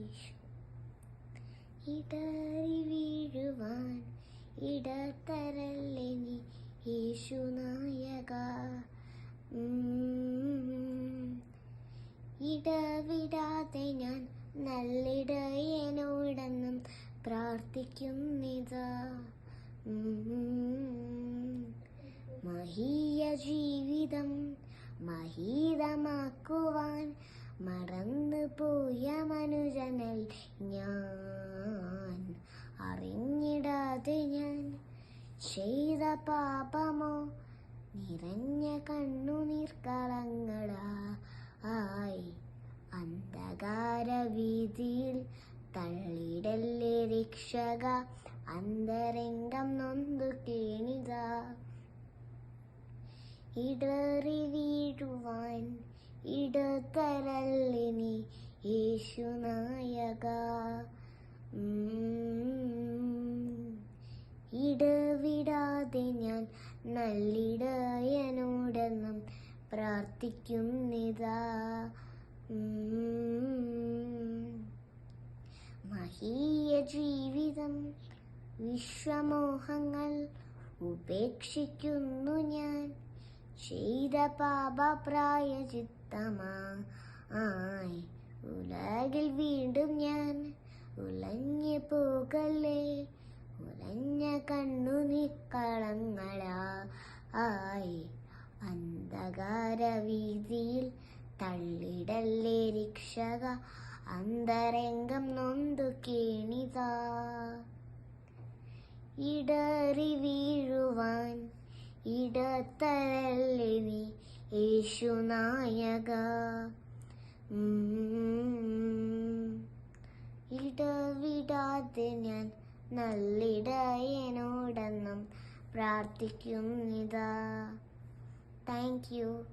ഈശോ ഇടറി വീഴുവാൻ ഇടത്തരല്ലേ നീ യേശുനായക ഉം. ഇടവിടാതെ ഞാൻ നല്ലിടയനോടെന്നും പ്രാർത്ഥിക്കുന്നിതാ. മഹീയ ജീവിതം മഹീതമാക്കുവാൻ മറന്നു പോയ മനുജനൽ ഞാൻ അറിഞ്ഞിടാതെ ഞാൻ ചെയ്ത പാപമോ? നിറഞ്ഞ കണ്ണുനീർക്കളങ്ങളാ ആയി അന്ധകാര വീതിയിൽ തള്ളിടല്ലേ രക്ഷക? അന്തരംഗം നൊന്തു കേണിത. ഇടറി വീഴുവാൻ ഇടതരല്ലിനി യേശുനായക. ഇടവിടാതെ ഞാൻ നല്ലിടയനോടെന്നും പ്രാർത്ഥിക്കുന്നിതാ. മഹീയ ജീവിതം വിശ്വമോഹങ്ങൾ ഉപേക്ഷിക്കുന്നു ഞാൻ ചെയ്ത പാപ പ്രായചിത്തമായി ഉലകിൽ വീണ്ടും ഞാൻ ഉലഞ്ഞു പോകല്ലേ ഉലഞ്ഞ കണ്ണു നിക്കളങ്ങളാ ആയി അന്ധകാര വീതിയിൽ തള്ളിടല്ലേ രക്ഷക അന്തരംഗം നൊന്തു കേണിതാ. ഇടറി വീഴുവാൻ ഇടത്തരല്ലേ നീ യേശുനായക ഇടവിടാതെ ഞാൻ നല്ലിടയനോടെന്നും പ്രാർത്ഥിക്കുന്നിതാ. Thank you.